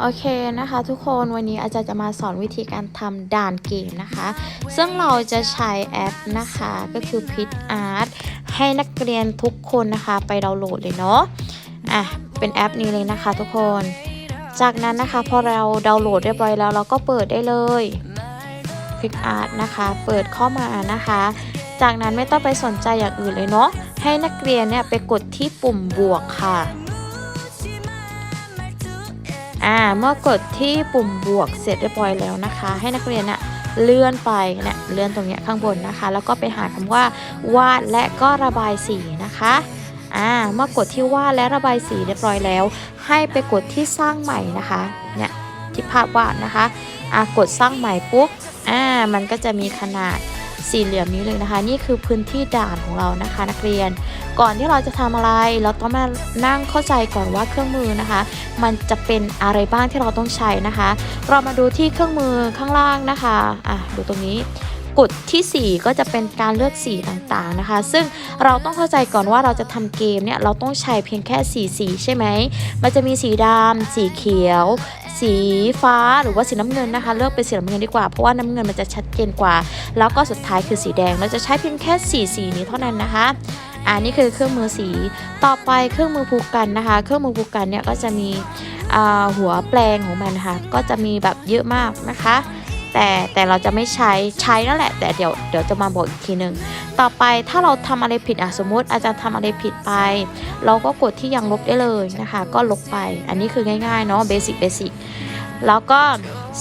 โอเคนะคะทุกคนวันนี้อาจารย์จะมาสอนวิธีการทำด่านเกมนะคะ ซึ่งเราจะใช้แอปนะคะก็คือ Pit Art ให้นักเรียนทุกคนนะคะไปดาวน์โหลดเลยเนาะอะเป็นแอปนี้เลยนะคะทุกคน จากนั้นนะคะพอเราดาวน์โหลดเรียบร้อยแล้วเราก็เปิดได้เลย Pit Art นะคะเปิดเข้ามานะคะ จากนั้นไม่ต้องไปสนใจอย่างอื่นเลยเนาะให้นักเรียนเนี่ยไปกดที่ปุ่มบวกค่ะ อ่าเมื่อกดที่ปุ่มบวกเสร็จเรียบร้อยแล้วนะคะ ให้นักเรียนน่ะเลื่อนไปเนี่ยเลื่อนตรงเนี้ยข้างบนนะคะ แล้วก็ไปหาคำว่าวาดและก็ระบายสีนะคะอ่าเมื่อกดที่วาดและระบายสีเรียบร้อยแล้ว ให้ไปกดที่สร้างใหม่นะคะเนี่ยที่ภาพวาดนะคะอ่ากดสร้างใหม่ปุ๊บอ่ามันก็จะมีขนาด สี่เหลี่ยมนี้เลยนะคะ นี่คือพื้นที่ด่านของเรานะคะ นักเรียน ก่อนที่เราจะทำอะไร เราต้องมานั่งเข้าใจก่อนว่าเครื่องมือนะคะ มันจะเป็นอะไรบ้างที่เราต้องใช้นะคะ เรามาดูที่เครื่องมือข้างล่างนะคะอะดูตรงนี้กดที่ 4 ก็จะเป็นการเลือกสีต่างๆนะคะ ซึ่งเราต้องเข้าใจก่อนว่าเราจะทำเกมเนี่ยเราต้องใช้เพียงแค่สีสีใช่ไหม มันจะมีสีดำสีเขียว สีฟ้าหรือว่าสีน้ำเงินนะคะ เลือกเป็นสีน้ำเงินดีกว่า เพราะว่าน้ำเงินมันจะชัดเจนกว่า แล้วก็สุดท้ายคือสีแดง เราจะใช้เพียงแค่สีสีนี้เท่านั้นนะคะอันนี้คือเครื่องมือสี ต่อไปเครื่องมือผูกกันนะคะ เครื่องมือผูกกันเนี่ยก็จะมีหัวแปลงของมันนะคะก็จะมีแบบเยอะมากนะคะ แต่แต่เราจะไม่ใช้ใช้นั่นแหละ แต่เดี๋ยวเดี๋ยวจะมาบอกอีกทีหนึ่งต่อไปถ้าเราทำอะไรผิดอะสมมติอาจารย์ทำอะไรผิดไป เราก็กดที่ยังลบได้เลยนะคะ ก็ลบไป อันนี้คือง่ายๆเนาะเบสิกเบสิกแล้วก็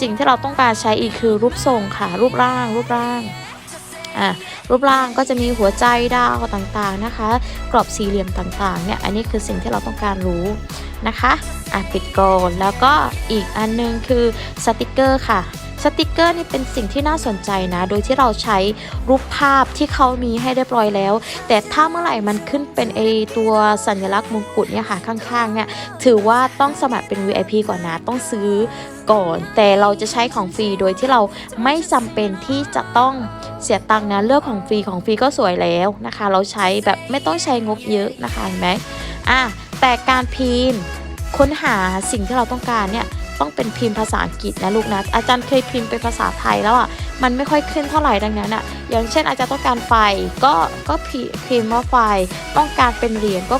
สิ่งที่เราต้องการใช้อีกคือรูปทรงค่ะ รูปร่าง รูปร่างอะรูปร่างก็จะมีหัวใจดาวต่างๆนะคะ กรอบสี่เหลี่ยมต่างๆเนี่ยอันนี้คือสิ่งที่เราต้องการรู้นะคะอะปิดก่อนแล้วก็อีกอันนึงคือสติกเกอร์ค่ะ สติกเกอร์นี่เป็นสิ่งที่น่าสนใจนะ โดยที่เราใช้รูปภาพที่เขามีให้เรียบร้อยแล้ว แต่ถ้าเมื่อไหร่มันขึ้นเป็นไอตัวสัญลักษณ์มงกุฎเนี่ยค่ะข้างๆเนี่ยถือว่าต้องสมัครเป็น VIP ก่อนนะ ต้องซื้อก่อน แต่เราจะใช้ของฟรีโดยที่เราไม่จำเป็นที่จะต้องเสียตังค์นะเลือกของฟรีของฟรีก็สวยแล้วนะคะ เราใช้แบบไม่ต้องใช้งบเยอะนะคะเห็นไหมอะแต่การพิมพ์ค้นหาสิ่งที่เราต้องการเนี่ย ต้องเป็นพิมพ์ภาษาอังกฤษนะลูกนะอาจารย์เคยพิมพ์เป็นภาษาไทยแล้วอะมันไม่ค่อยขึ้นเท่าไหร่ดังนั้นอะอย่างเช่นอาจารย์ต้องการไฟก็ก็พิมพ์ว่าไฟ ต้องการเป็นเหรียญก็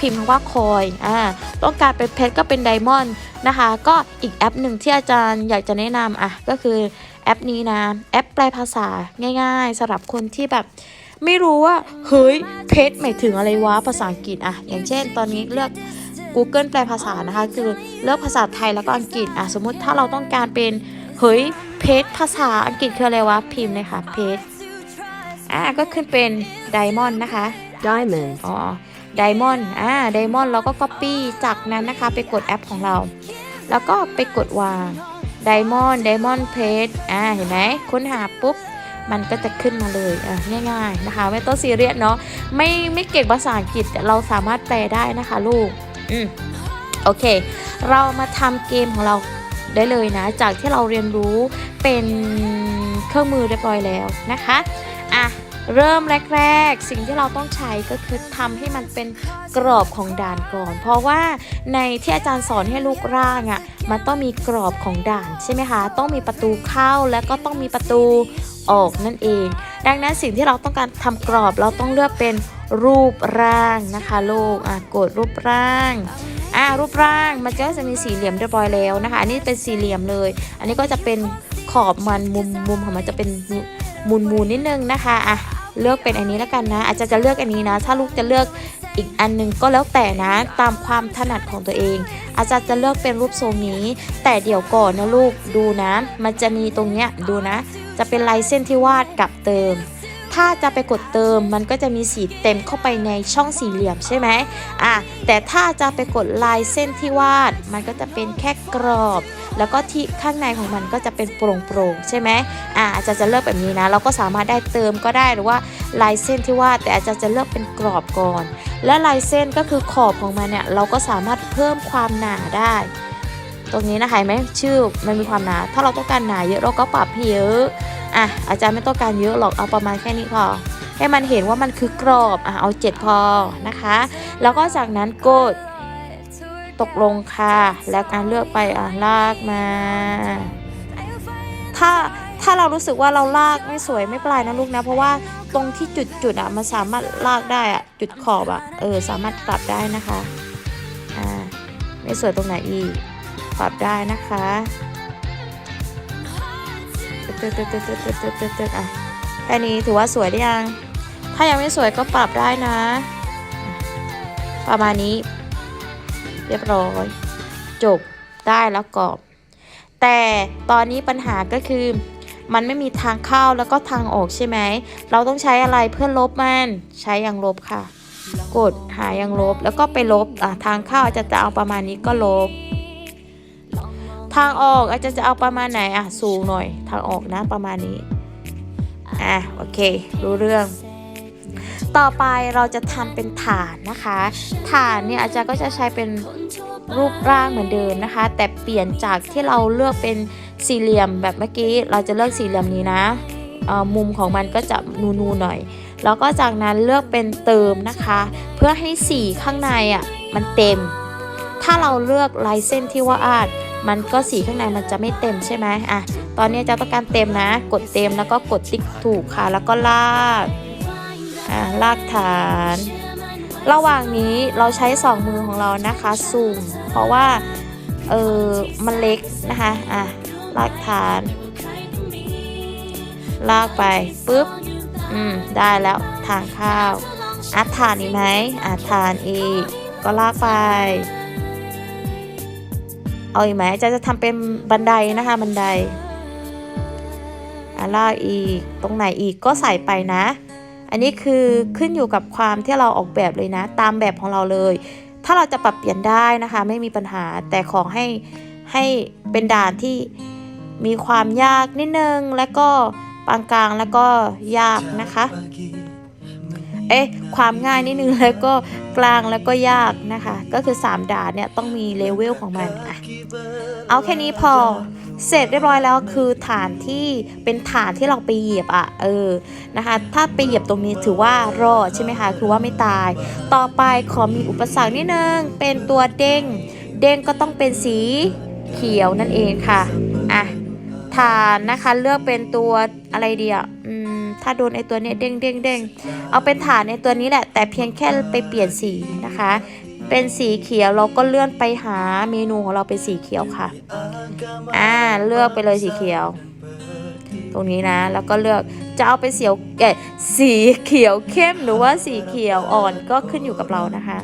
พิมพ์คำว่าคอยอ่าต้องการเป็นเพชรก็เป็นไดมอนด์นะคะ ก็อีกแอปหนึ่งที่อาจารย์อยากจะแนะนำอะก็คือแอปนี้นะ แอปแปลภาษาง่ายๆสำหรับคนที่แบบไม่รู้ว่าเฮ้ยเพชรหมายถึงอะไรวะภาษาอังกฤษอะอย่างเช่น ตอนนี้เลือก Google แปลภาษานะคะ คือเลือกภาษาไทยแล้วก็อังกฤษอะสมมุติถ้าเราต้องการเป็นเฮ้ยเพจภาษาอังกฤษคืออะไรวะพิมพ์เลยค่ะเพจอะก็ขึ้นเป็นไดมอนด์นะคะ diamond, อ๋อไดมอนด์อ่าไดมอนด์เราก็ Copy จากนั้นนะคะ ไปกดแอปของเรา แล้วก็ไปกดวางไดมอนด์ไดมอนด์เพจอ่า เห็นไหมค้นหาปุ๊บ มันก็จะขึ้นมาเลยอะง่าย ๆ นะคะ ไม่ต้องซีเรียสเนาะ ไม่ไม่เก่งภาษาอังกฤษแต่เราสามารถแปลได้นะคะลูก อืมโอเค เรามาทำเกมของเราได้เลยนะ จากที่เราเรียนรู้เป็นเครื่องมือเรียบร้อยแล้วนะคะอะเริ่มแรก ๆ สิ่งที่เราต้องใช้ก็คือทำให้มันเป็นกรอบของด่านก่อน เพราะว่าในที่อาจารย์สอนให้ลูกร่างอะ่ะมันต้องมีกรอบของด่านใช่ไหมคะต้องมีประตูเข้าแล้วก็ต้องมีประตูออกนั่นเอง ดังนั้นสิ่งที่เราต้องการทำกรอบเราต้องเลือกเป็น รูปร่างนะคะลูกอะกดรูปร่างอ่ารูปร่างมันก็จะมีสี่เหลี่ยมเรียบร้อยแล้วนะคะ อันนี้เป็นสี่เหลี่ยมเลย อันนี้ก็จะเป็นขอบมันมุมมุมของมันจะเป็นมูนมูนนิดนึงนะคะอะเลือกเป็นอันนี้แล้วกันนะ อาจจะจะเลือกอันนี้นะ ถ้าลูกจะเลือกอีกอันหนึงก็แล้วแต่นะ ตามความถนัดของตัวเอง อาจารย์จะเลือกเป็นรูปทรงนี้ แต่เดี๋ยวก่อนนะลูกดูนะ มันจะมีตรงเนี้ยดูนะ จะเป็นลายเส้นที่วาดกับเติม ถ้าจะไปกดเติมมันก็จะมีสีเต็มเข้าไปในช่องสี่เหลี่ยมใช่ไหมอะแต่ถ้าจะไปกดลายเส้นที่วาด มันก็จะเป็นแค่กรอบ แล้วก็ที่ข้างในของมันก็จะเป็นโปร่งๆใช่ไหมอะอาจารย์จะเลือกแบบนี้นะ เราก็สามารถได้เติมก็ได้หรือว่าลายเส้นที่วาดแต่อาจารย์จะเลือกเป็นกรอบก่อน และลายเส้นก็คือขอบของมันเนี่ยเราก็สามารถเพิ่มความหนาได้ ตรงนี้นะคะเห็นไหมชื่อมันมีความหนา ถ้าเราต้องการหนาเยอะเราก็ปรับให้เยอะ อะอาจารย์ไม่ต้องการเยอะหรอกเอาประมาณแค่นี้พอ ให้มันเห็นว่ามันคือกรอบอะเอา 7 พอนะคะ แล้วก็จากนั้นกดตกลงค่ะแล้วการเลือกไปอะลากมา ถ้าถ้าเรารู้สึกว่าเราลากไม่สวยไม่ป็นไรนะลูกนะ เพราะว่าตรงที่จุดจุดอะมันสามารถลากได้อะจุดขอบอะเออสามารถปรับได้นะคะอ่าไม่สวยตรงไหนอีกปรับได้นะคะ ตึ๊ดตึ๊ดตึ๊ดตึ๊ดตึ๊ดตึ๊ดตึ๊ดตึ๊ดอะแค่นี้ถือว่าสวยได้ยัง ถ้ายังไม่สวยก็ปรับได้นะ ประมาณนี้ เรียบร้อย จบได้แล้วกรอบ แต่ตอนนี้ปัญหาก็คือมันไม่มีทางเข้าแล้วก็ทางออกใช่ไหม เราต้องใช้อะไรเพื่อลบมัน ใช้ยางลบค่ะ กดหายางลบแล้วก็ไปลบอะทางเข้าจะจะเอาประมาณนี้ก็ลบ ทางออกอาจจะจะเอาประมาณไหนอะสูงหน่อย ทางออกนะประมาณนี้อะโอเค รู้เรื่อง ต่อไปเราจะทำเป็นฐานนะคะฐานเนี่ยอาจารย์ก็จะใช้เป็นรูปร่างเหมือนเดิมนะคะ แต่เปลี่ยนจากที่เราเลือกเป็นสี่เหลี่ยมแบบเมื่อกี้ เราจะเลือกสี่เหลี่ยมนี้นะมุมของมันก็จะนูๆหน่อย แล้วก็จากนั้นเลือกเป็นเติมนะคะ เพื่อให้สีข้างในอะมันเต็ม ถ้าเราเลือกลายเส้นที่ว่าอาด มันก็สีข้างในมันจะไม่เต็มใช่ไหมอะตอนนี้จะต้องการเต็มนะ กดเต็มแล้วก็กดติ๊กถูกค่ะ แล้วก็ลากอะลากฐาน ระหว่างนี้เราใช้สองมือของเรานะคะ ซูม เพราะว่าเออมันเล็กนะคะอะลากฐาน ลากไปปุ๊บอืมได้แล้วทางข้าวอัดฐานอีกไหมอัดฐานอีกก็ลากไป เอาอีกไหมอาจะจะทำเป็นบันไดนะคะบันไดอะลากอีกตรงไหนอีกก็ใส่ไปนะ อันนี้คือขึ้นอยู่กับความที่เราออกแบบเลยนะ ตามแบบของเราเลย ถ้าเราจะปรับเปลี่ยนได้นะคะ ไม่มีปัญหาแต่ขอให้ให้เป็นด่านที่มีความยากนิดนึง แล้วก็ปานกลางแล้วก็ยากนะคะ เอ๊ะความง่ายนิดนึงแล้วก็กลางแล้วก็ยากนะคะ ก็คือ 3 ด่านเนี่ยต้องมีเลเวลของมันอะเอาแค่นี้พอเสร็จเรียบร้อยแล้วคือฐานที่เป็นฐานที่เราไปเหยียบอะเออนะคะ ถ้าไปเหยียบตรงนี้ถือว่ารอดใช่ไหมคะคือว่าไม่ตาย ต่อไปขอมีอุปสรรคนิดนึงเป็นตัวเด้ง เด้งก็ต้องเป็นสีเขียวนั่นเองค่ะอะฐานนะคะเลือกเป็นตัวอะไรดีอะอืม ถ้าโดนไอตัวเนี้ยเด้งเด้งเด้งเอาเป็นฐานในตัวนี้แหละ แต่เพียงแค่ไปเปลี่ยนสีนะคะ เป็นสีเขียวเราก็เลื่อนไปหาเมนูของเราเป็นสีเขียวค่ะ อ่าเลือกไปเลยสีเขียว ตรงนี้นะ แล้วก็เลือกจะเอาเป็นเสียวเอสีเขียวเข้มหรือว่าสีเขียวอ่อนก็ขึ้นอยู่กับเรานะคะ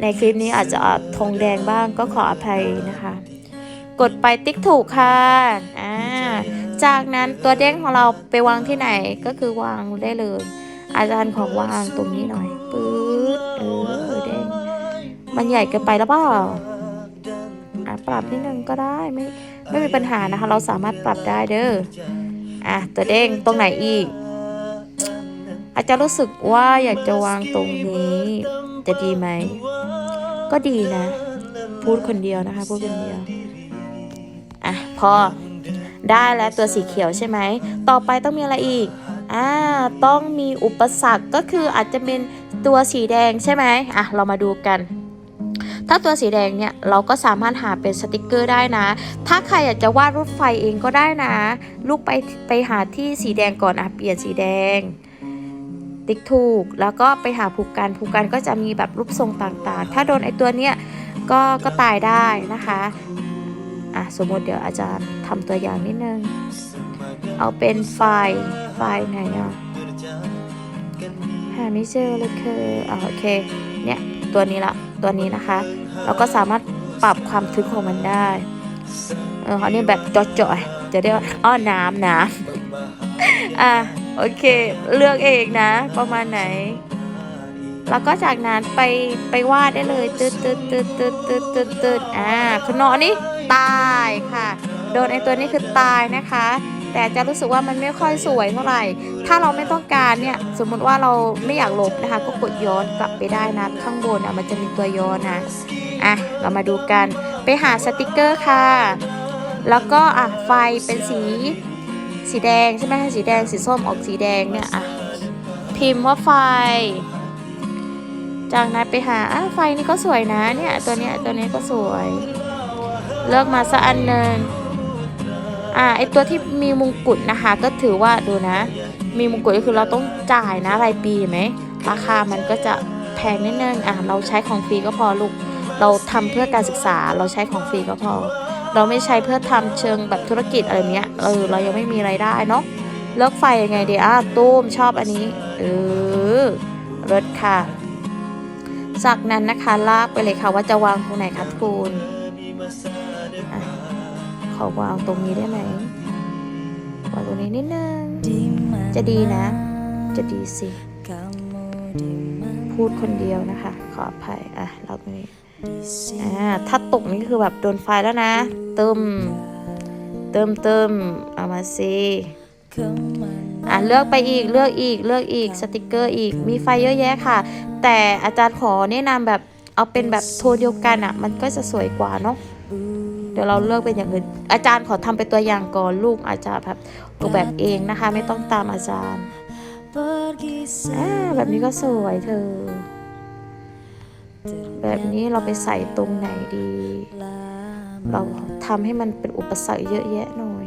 ในคลิปนี้อาจจะธงแดงบ้างก็ขออภัยนะคะ กดไปติ๊กถูกค่ะ จากนั้นตัวเด้งของเราไปวางที่ไหนก็คือวางได้เลย อาจารย์ของวางตรงนี้หน่อยปื๊ดเออเด้งมันใหญ่เกินไปแล้วเปล่าอะปรับนิดนึงก็ได้ไม่ไม่มีปัญหานะคะ เราสามารถปรับได้เด้ออะตัวเด้งตรงไหนอีก อาจจะรู้สึกว่าอยากจะวางตรงนี้ จะดีไหม ก็ดีนะ พูดคนเดียวนะคะ พูดคนเดียว อะ พอ ได้แล้วตัวสีเขียวใช่ไหม ต่อไปต้องมีอะไรอีก อ่า ต้องมีอุปสรรคก็คืออาจจะเป็นตัวสีแดงใช่ไหมอะ เรามาดูกัน ถ้าตัวสีแดงเนี่ย เราก็สามารถหาเป็นสติกเกอร์ได้นะ ถ้าใครอยากจะวาดรถไฟเองก็ได้นะ ลูกไปไปหาที่สีแดงก่อนอะเปลี่ยนสีแดงติ๊กถูก แล้วก็ไปหาผูกกันผูกกันก็จะมีแบบรูปทรงต่างๆ ถ้าโดนไอตัวเนี้ยก็ก็ตายได้นะคะ อะสมมติเดี๋ยวอาจารย์ทำตัวอย่างนิดนึง เอาเป็นไฟล์ไฟล์ไหนอะหาไม่เจอเลยคืออ่าโอเคเนี่ยตัวนี้ละตัวนี้นะคะ เราก็สามารถปรับความทึบของมันได้เออเขาเนี่ยแบบจ่อยๆจะเรียกว่าอ้อน้ำน้ำอะโอเค เลือกเองนะ ประมาณไหน แล้วก็จากนั้นไปไปวาดได้เลยตืดตืดตืดตืดตืดตืดตืดอ่าขนอนี่ตายค่ะ โดนไอตัวนี้คือตายนะคะ แต่จะรู้สึกว่ามันไม่ค่อยสวยเท่าไหร่ ถ้าเราไม่ต้องการเนี่ยสมมุติว่าเราไม่อยากลบนะคะ ก็กดย้อนกลับไปได้นะข้างบนอะมันจะมีตัวย้อนนะอะเรามาดูกันไปหาสติกเกอร์ค่ะ แล้วก็อะไฟเป็นสีสีแดงใช่ไหมสีแดงสีส้มออกสีแดงเนี่ยอะพิมพ์ว่าไฟ จากนั้นไปหาอะไฟนี่ก็สวยนะเนี่ยตัวเนี้ยตัวนี้ก็สวย เลือกมาสักอันหนึ่งอ่าไอตัวที่มีมงกุฎนะคะ ก็ถือว่าดูนะ มีมงกุฎก็คือเราต้องจ่ายนะรายปีเห็นไหมราคามันก็จะแพงนิดนึงอะเราใช้ของฟรีก็พอลูกเราทำเพื่อการศึกษาเราใช้ของฟรีก็พอ เราไม่ใช้เพื่อทำเชิงแบบธุรกิจอะไรเนี้ยเออเรายังไม่มีไรายได้เนาะเลิกไฟยังไงดีอะตุ้มชอบอันนี้เออรถค่ะ จากนั้นนะคะลากไปเลยค่ะว่าจะวางตรงไหนคะคุณขอวางตรงนี้ได้ไหมวางตรงนี้นิดนึงจะดีนะ จะดีสิ พูดคนเดียวนะคะ ขออภัยอะเราตรงนี้อ่าถ้าตกนี่คือแบบโดนไฟแล้วนะ เติม เติมเติมเอามาสิ อะเลือกไปอีกเลือกอีกเลือกอีกสติกเกอร์อีกมีไฟเยอะแยะค่ะ แต่อาจารย์ขอแนะนำแบบเอาเป็นแบบโทนเดียวกันอะ มันก็จะสวยกว่าเนาะเดี๋ยวเราเลือกเป็นอย่างอื่น อาจารย์ขอทำเป็นตัวอย่างก่อนลูกอาจารย์แบบออกแบบเองนะคะ ไม่ต้องตามอาจารย์อ่าแบบนี้ก็สวยเธอ แบบนี้เราไปใส่ตรงไหนดี เราทำให้มันเป็นอุปสรรคเยอะแยะหน่อย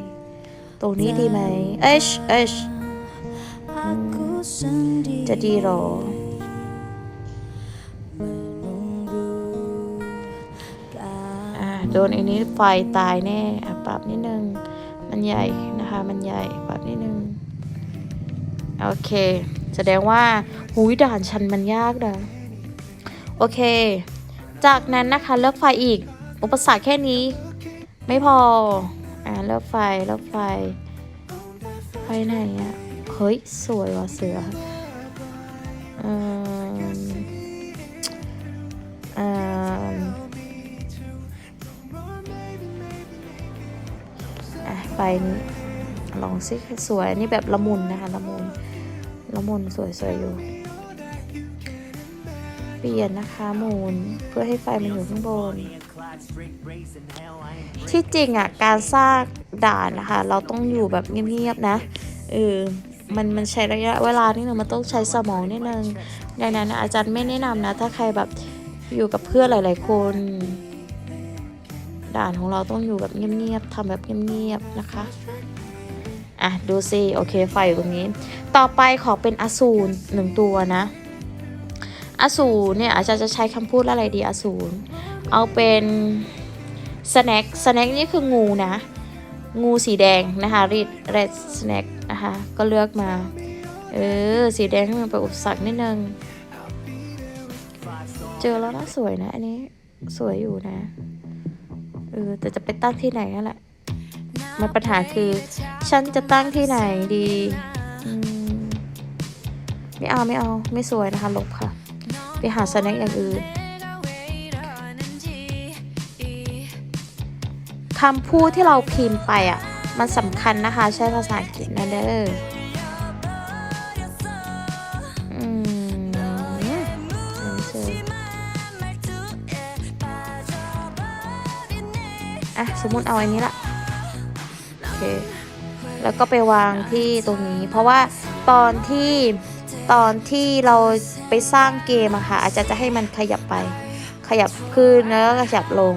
ตรงนี้ดีไหมเอชเอช จะดีหรออ่าโดนอันนี้ไฟตายแน่อะปรับนิดนึง มันใหญ่นะคะ มันใหญ่ปรับนิดนึง โอเค แสดงว่าหุยด่านชันมันยากนะโอเค จากนั้นนะคะเลือกไฟอีก อุปสรรคแค่นี้ ไม่พอ อ่าเลือกไฟเลือกไฟ ไฟไหนอะ เฮ้ย สวยว่ะเสืออ่มอ่มอะไฟนี้ลองสิสวยนี่แบบละมุนนะคะละมุนละมุนสวยๆอยู่ เปลี่ยนนะคะมุนเพื่อให้ไฟมันอยู่ข้างบน ที่จริงอะ การสร้างด่านนะคะ เราต้องอยู่แบบเงียบๆนะเออ มันมันใช้ระยะเวลานิดนึงมันต้องใช้สมองนิดนึงดังนั้นอาจารย์ไม่แนะนำนะ ถ้าใครแบบอยู่กับเพื่อนหลาย ๆ คน ด่านของเราต้องอยู่แบบเงียบ ๆทำแบบเงียบ ๆ นะคะอะดูสิโอเคไฟอยู่ตรงนี้ ต่อไปขอเป็นอสูรหนึ่งตัวนะ อสูรเนี่ยอาจารย์จะใช้คำพูดอะไรดีอสูรเอาเป็นสแน็คสแน็คนี่คืองูนะ งูสีแดงนะคะรีด red snack นะคะ ก็เลือกมา เออ สีแดงให้มันเป็นอุปสรรคนิดนึง เจอแล้วนะสวยนะ อันนี้สวยอยู่นะ เออ แต่จะไปตั้งที่ไหนนั่นแหละมันปัญหาคือ ฉันจะตั้งที่ไหนดีไม่เอาไม่เอาไม่สวยนะคะลบค่ะ ไปหาสแน็คอย่างอื่นคำพูดที่เราพิมพ์ไปอะ มันสำคัญนะคะ ใช้ภาษาอังกฤษนะเด้ออืมโอเคเอ๊ะสมมุติเอาอันนี้ละโอเคแล้วก็ไปวางที่ตรงนี้ เพราะว่าตอนที่ตอนที่เราไปสร้างเกมอะค่ะอาจจะจะให้มันขยับไป ขยับขึ้นแล้วก็ขยับลง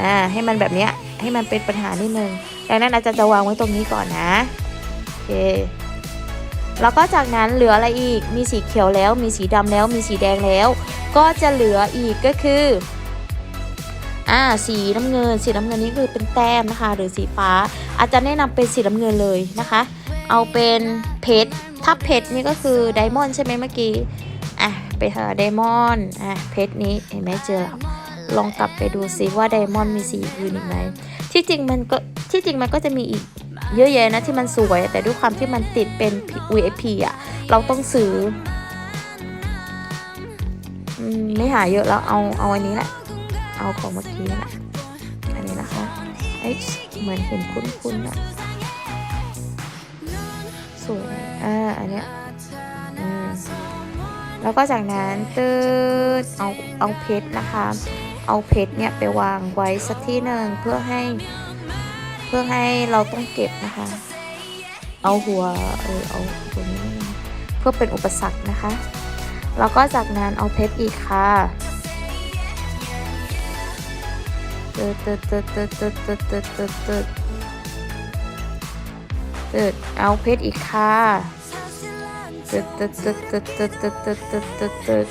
อ่าให้มันแบบเนี้ยให้มันเป็นปัญหานิดนึง ดังนั้นอาจารย์จะวางไว้ตรงนี้ก่อนนะโอเคแล้วก็จากนั้นเหลืออะไรอีก มีสีเขียวแล้ว มีสีดำแล้ว มีสีแดงแล้ว ก็จะเหลืออีกก็คือ อ่า สีน้ำเงิน สีน้ำเงินนี้คือเป็นแต้มนะคะ หรือสีฟ้า อาจารย์แนะนำเป็นสีน้ำเงินเลยนะคะ เอาเป็นเพชร ถ้าเพชรนี่ก็คือไดมอนด์ใช่ไหมเมื่อกี้ อะ ไปหาไดมอนด์ อะ เพชรนี้ เห็นไหมเจอแล้ว ลองกลับไปดูซิว่าไดมอนด์มีสีอื่นอีกไหมที่จริงมันก็ที่จริงมันก็จะมีอีกเยอะแยะนะที่มันสวย แต่ด้วยความที่มันติดเป็น VIP อะ เราต้องซื้อไม่หาเยอะแล้วเอาเอาอันนี้แหละ เอาของเมื่อกี้แหละอันนี้นะคะเอ้ยเหมือนเห็นคุ้นๆอะสวยอ่าอันเนี้ยแล้วก็จากนั้นตืดเอาเอาเพชรนะคะ เอาเพชรเนี่ยไปวางไว้สักที่หนึ่งเพื่อให้เพื่อให้เราต้องเก็บนะคะ เอาหัวเออเอาตัวนี้เพื่อเป็นอุปสรรคนะคะแล้วก็จากนั้นเอาเพชรอีกค่ะตึดตึดตึดตึดตึดตึดตึดตึดตึดตึดเอาเพชรอีกค่ะตึดตึดตึดตึดตึดตึดตึดตึดตึดตึด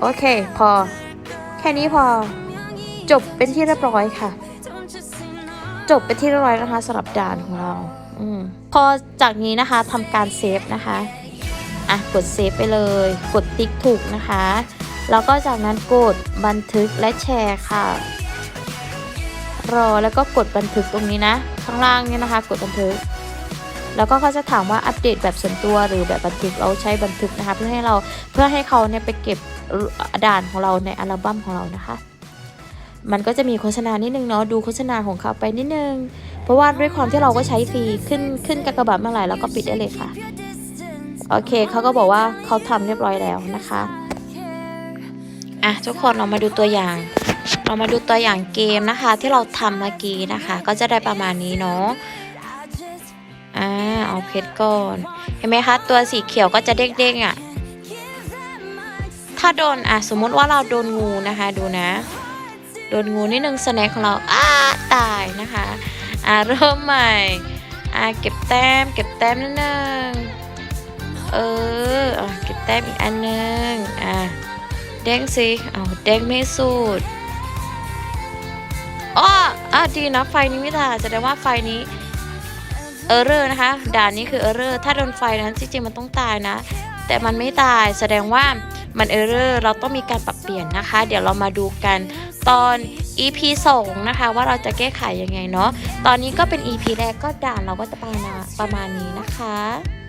โอเค พอ แค่นี้พอจบเป็นที่เรียบร้อยค่ะ จบเป็นที่เรียบร้อยนะคะสำหรับด่านของเราอพอจากนี้นะคะทำการเซฟนะคะอะกดเซฟไปเลย กดติ๊กถูกนะคะ แล้วก็จากนั้นกดบันทึกและแชร์ค่ะ รอแล้วก็กดบันทึกตรงนี้นะ ข้างล่างเนี่ยนะคะ กดบันทึก แล้วก็เขาจะถามว่าอัปเดตแบบส่วนตัวหรือแบบบันทึกเราใช้บันทึกนะคะ เพื่อให้เราเพื่อให้เขาเนี่ยไปเก็บ ด่านของเราในอัลบั้มของเรานะคะ มันก็จะมีโฆษณานิดนึงเนาะดูโฆษณาของเขาไปนิดนึง เพราะว่าด้วยความที่เราก็ใช้ฟรีขึ้นขึ้นกากบาทเมื่อไหร่เราก็ปิดได้เลยค่ะ โอเคเขาก็บอกว่าเขาทำเรียบร้อยแล้วนะคะอะทุกคนเรามาดูตัวอย่าง เรามาดูตัวอย่างเกมนะคะ ที่เราทำเมื่อกี้นะคะ ก็จะได้ประมาณนี้เนาะอ่าเอาเพชรก่อน เห็นไหมคะ ตัวสีเขียวก็จะเด้งๆอะ ถ้าโดนอะสมมติว่าเราโดนงูนะคะดูนะ โดนงูนิดนึงสแน็คของเราอ้าตายนะคะอ่าเริ่มใหม่อ่าเก็บแต้มเก็บแต้มนิดนึงเอออะเก็บแต้มอีกอันนึงอะเด้งสิเอาเด้งไม่สุดอ้ออะดีนะไฟนี้ไม่ตาแสดงว่าไฟนี้เออร์เรอร์นะคะด่านนี้คือเออร์เรอร์ถ้าโดนไฟนั้นจริงๆมันต้องตายนะ แต่มันไม่ตายแสดงว่า มันเออร์เรอร์เราต้องมีการปรับเปลี่ยนนะคะ เดี๋ยวเรามาดูกันตอน EP 2 นะคะ ว่าเราจะแก้ไขยังไงเนาะตอนนี้ก็เป็น EP แรกก็ด่านเราก็จะประมาณประมาณนี้นะคะ